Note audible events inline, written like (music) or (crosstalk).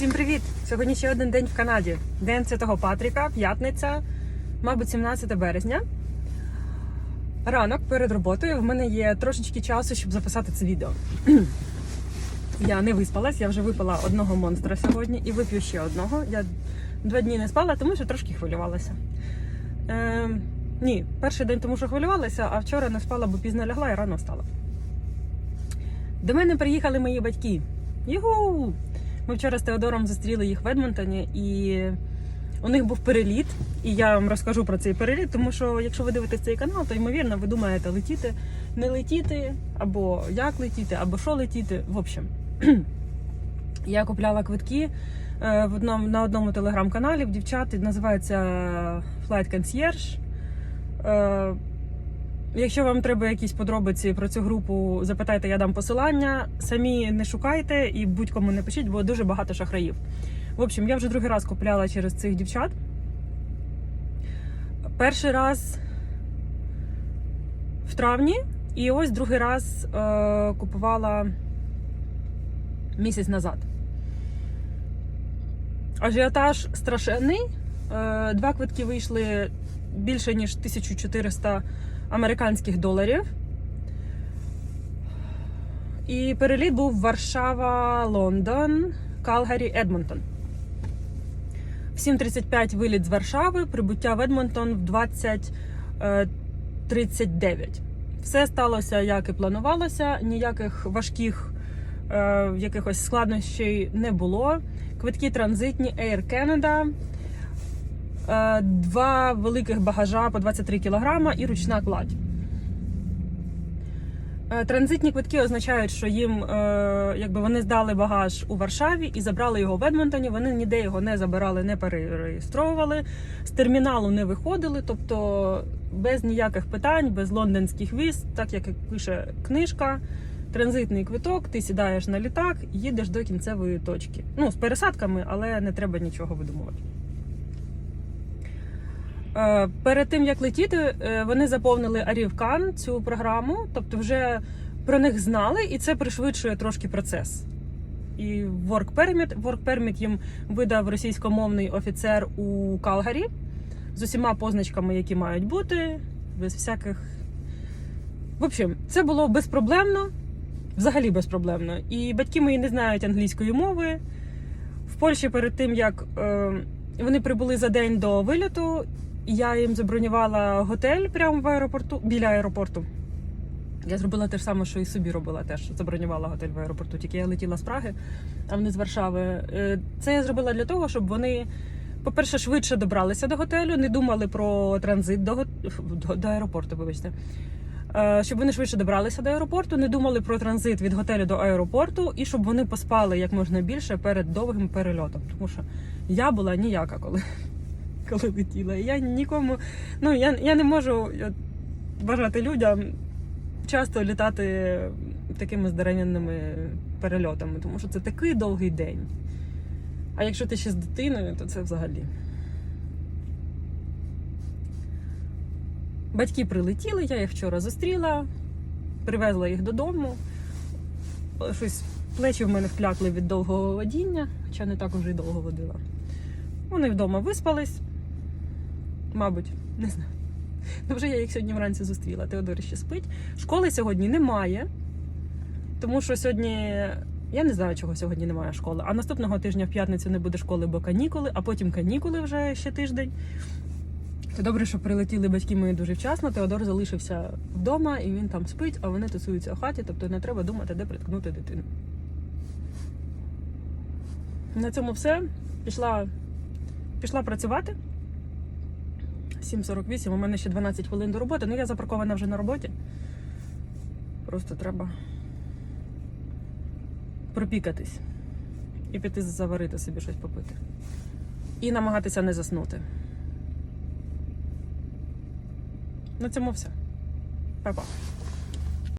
Всім привіт! Сьогодні ще один день в Канаді. День Святого Патріка, п'ятниця, мабуть, 17 березня. Ранок перед роботою в мене є трошечки часу, щоб записати це відео. (clears throat) Я не виспалась, я вже випила одного монстра сьогодні і вип'ю ще одного. Я два дні не спала, тому що трошки хвилювалася. Е, ні, перший день тому що хвилювалася, а вчора не спала, бо пізно лягла і рано встала. До мене приїхали мої батьки. Югу! Ми вчора з Теодором зустріли їх в Едмонтоні, і у них був переліт. І я вам розкажу про цей переліт, тому що якщо ви дивитесь цей канал, то ймовірно ви думаєте летіти, не летіти, або як летіти, або що летіти. В общем, (clears throat) я купляла квитки е, в одному на одному телеграм-каналі в дівчат. Називається Flight Concierge. Якщо вам треба якісь подробиці про цю групу, запитайте, я дам посилання. Самі не шукайте і будь-кому не пишіть, бо дуже багато шахраїв. В общем, я вже другий раз купляла через цих дівчат. Перший раз в травні, і ось другий раз е, купувала місяць назад. Ажіотаж страшенний. Е, два квитки вийшли більше ніж 1400 американських доларів. І переліт був Варшава, Лондон, Калгарі, Едмонтон. В 7.35 виліт з Варшави, прибуття в Едмонтон в 20.39. Все сталося, як і планувалося. Ніяких важких е, якихось складнощей не було. Квитки транзитні Air Canada. Е, два великих багажа по 23 кг і ручна кладь. Е, Транзитні квитки означають, що їм е, якби вони здали багаж у Варшаві і забрали його в Едмонтоні. Вони ніде його не забирали, не перереєстровували, з терміналу не виходили, тобто без ніяких питань, без лондонських віз, так як пише книжка. Транзитний квиток, ти сідаєш на літак, їдеш до кінцевої точки. Ну, з пересадками, але не треба нічого видумувати. Е, Перед тим як летіти, е, вони заповнили Арівкан цю програму, тобто вже про них знали, і це пришвидшує трошки процес. І Work Permit, Work Permit їм видав російськомовний офіцер у Калгарі з усіма позначками, які мають бути, без всяких. В общем, це було безпроблемно, взагалі безпроблемно. І батьки мої не знають англійської мови. В Польщі перед тим як е, вони прибули за день до виліту. Я їм забронювала готель прямо в аеропорту біля аеропорту. Я зробила те ж саме, що і собі робила теж. Забронювала готель в аеропорту. Тільки я летіла з Праги, а вони з Варшави. Е, Це я зробила для того, щоб вони, по-перше, швидше добралися до готелю, не думали про транзит до, до, до аеропорту, вибачте. Е, Щоб вони швидше добралися до аеропорту, не думали про транзит від готелю до аеропорту, і щоб вони поспали як можна більше перед довгим перельотом. Тому що я була ніяка, коли коли летіла. Я нікому, ну я, я не можу е, бажати людям часто літати такими здоровенними перельотами, тому що це такий довгий день. А якщо ти ще з дитиною, то це взагалі. Батьки прилетіли, я їх вчора зустріла, привезла їх додому. Щось плечі в мене вклякли від довгого водіння, хоча не так уже й довго водила. Вони вдома виспались, мабуть, не знаю. Ну, вже я їх сьогодні вранці зустріла. Теодор ще спить. Школи сьогодні немає, тому що сьогодні. Я не знаю, чого сьогодні немає школи. А наступного тижня в п'ятницю не буде школи, бо канікули, а потім канікули вже ще тиждень. Це добре, що прилетіли батьки мої дуже вчасно. Теодор залишився вдома і він там спить, а вони тусуються в хаті, тобто не треба думати, де приткнути дитину. На цьому все. Пішла, пішла працювати. 7.48, у мене ще 12 хвилин до роботи. Ну, я запаркована вже на роботі. Просто треба пропікатись і піти заварити собі щось попити. І намагатися не заснути. На цьому все. Па-па.